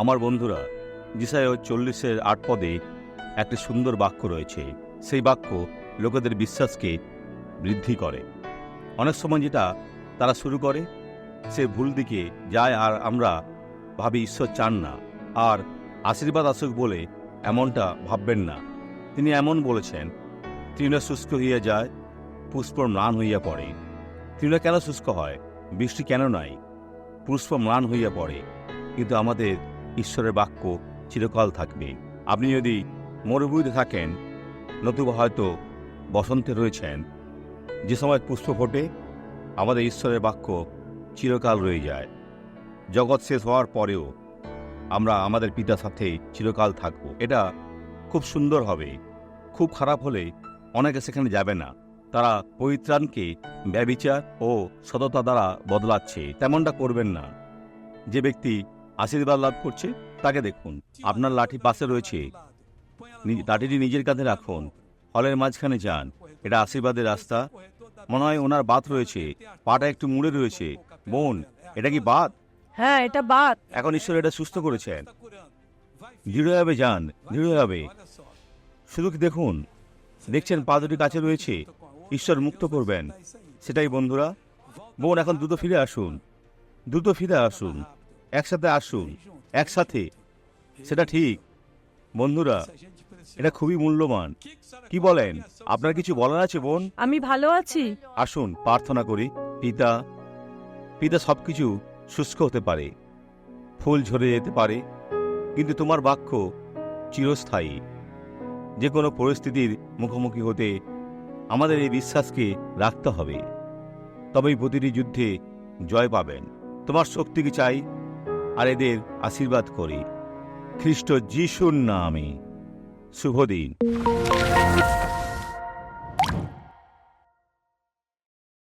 আমার বন্ধুরা জিসায় চল্লিশের আট পদে একটি সুন্দর বাক্য রয়েছে। সেই বাক্য লোকেদের বিশ্বাসকে বৃদ্ধি করে। অনেক সময় যেটা তারা শুরু করে, সে ভুল দিকে যায় আর আমরা ভাবি, ঈশ্বর চান না। আর আশীর্বাদ আসুক বলে এমনটা ভাববেন না। তিনি এমন বলেছেন তৃণ শুষ্ক হইয়া যায়, পুষ্প ম্লান হইয়া পড়ে। তৃণ কেন শুষ্ক হয়? বৃষ্টি কেন নাই? পুষ্প ম্লান হইয়া পড়ে। কিন্তু আমাদের ঈশ্বরের বাক্য চিরকাল থাকবে। আপনি যদি মরুভূমিতে থাকেন, নতুবা হয়তো বসন্তে রয়েছেন, যে সময় পুষ্প ফোটে, আমাদের ঈশ্বরের বাক্য চিরকাল রয়ে যায়। জগৎ শেষ হওয়ার পরেও আমরা আমাদের পিতার সাথে চিরকাল থাকব। এটা খুব সুন্দর হবে। খুব খারাপ হলে অনেকে সেখানে যাবে না। তারা পরিত্রাণকে ব্যবিচার ও সততা দ্বারা বদলাচ্ছে। তেমনটা করবেন না। যে ব্যক্তি আশীর্বাদ লাভ করছে তাকে দেখুন। আপনার লাঠি পাশে রয়েছে। লাঠিটি নিজের কাঁধে রাখুন। হলের মাঝখানে যান। এটা আশীর্বাদের রাস্তা। মনে হয় ওনার বাত রয়েছে। পাটা একটু মুড়ে রয়েছে। বোন এটা কি বাত হ্যাঁ এটা বাত এখন ঈশ্বর এটা সুস্থ করেছেন। দৃঢ়ভাবে যান দৃঢ়ভাবে। শুধু কি দেখুন? দেখছেন পা দুটি কাছে রয়েছে। ঈশ্বর মুক্ত করবেন। সেটাই বন্ধুরা। বোন এখন দ্রুত ফিরে আসুন। দ্রুত ফিরে আসুন। একসাথে আসুন একসাথে। সেটা ঠিক। বন্ধুরা এটা খুবই মূল্যবান। কি বলেন? আপনার কিছু বলার আছে বোন? আমি ভালো আছি। আসুন প্রার্থনা করি। পিতা পিতা সবকিছু শুষ্ক হতে পারে। ফুল ঝরে যেতে পারে। কিন্তু তোমার বাক্য চিরস্থায়ী। যে কোনো পরিস্থিতির মুখোমুখি হতে আমাদের এই বিশ্বাসকে রাখতে হবে। তবেই প্রতিটি যুদ্ধে জয় পাবেন। তোমার শক্তিকে চাই। আর এদের আশীর্বাদ করি। খ্রিস্ট যিশুর নামে। শুভদিন।